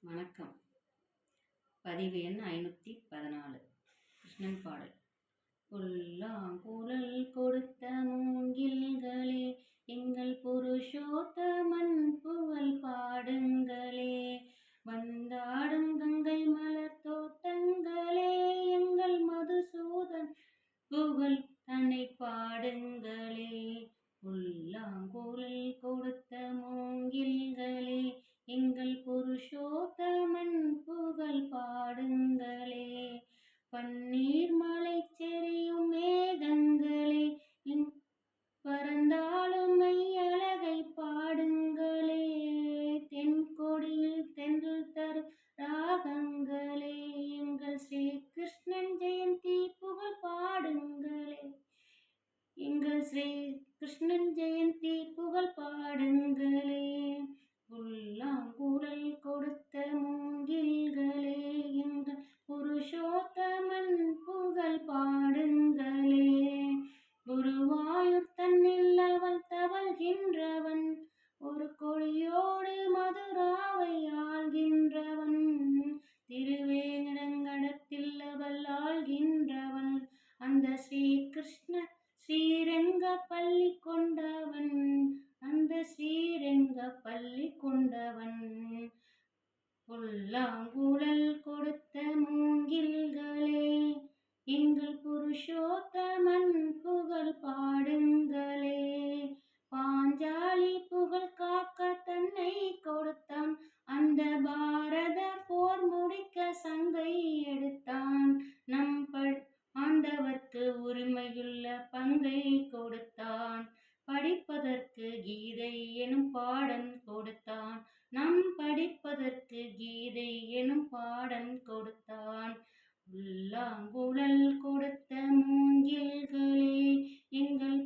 வணக்கம். பதிவு எண் ஐநூற்றி பதினாலு. கிருஷ்ணன் பாடல். புல்லாங்குழல் கொடுத்த மூங்கில்களே எங்கள் புருஷோத்தமன் புகழ் பாடுங்களே. வந்தாடும் கங்கை மலர் தோட்டங்களே எங்கள் மதுசூதன் புகழ் தன்னை பாடுங்களே. புல்லாங்குழல் கொடுத்த மூங்கில்களே எங்கள் புருஷோத்தமன் புகழ் பாடுங்களே. பன்னீர் மலை செறியும் மேகங்களே இன் பறந்தாலும் அழகை பாடுங்களே. தென்கொடியில் தென்றல் தரும் ராகங்களே எங்கள் ஸ்ரீ கிருஷ்ணன் ஜெயந்தி புகழ் பாடுங்களே. எங்கள் ஸ்ரீ கிருஷ்ணன் ஜெயந்தி தன்னில் அவள் தவழ்கின்றவன் ஒரு கொடியோடு மதுராவை ஆள்கின்றவன். திருவேங்கடத்தில் அவள் ஆள்கின்றவன் அந்த ஸ்ரீ கிருஷ்ண ஸ்ரீரங்க பள்ளி கொண்டவன் அந்த ஸ்ரீரங்க பள்ளி கொண்டவன். புல்லாங்குழல் பாடுங்களே. பாஞ்சாலி புகழ் காக்க தன்னை கொடுத்தான். அந்த பாரத போர் முடிக்க சங்கை எடுத்தான். நம் ஆண்டவர்க்கு உரிமையுள்ள பங்கை கொடுத்தான். படிப்பதற்கு கீதை எனும் பாடம் கொடுத்தான். நம் படிப்பதற்கு கீதை எனும் பாடம் கொடுத்தான். உள்ளாங்குழல் கொடுத்த மூங்கில்களே 应该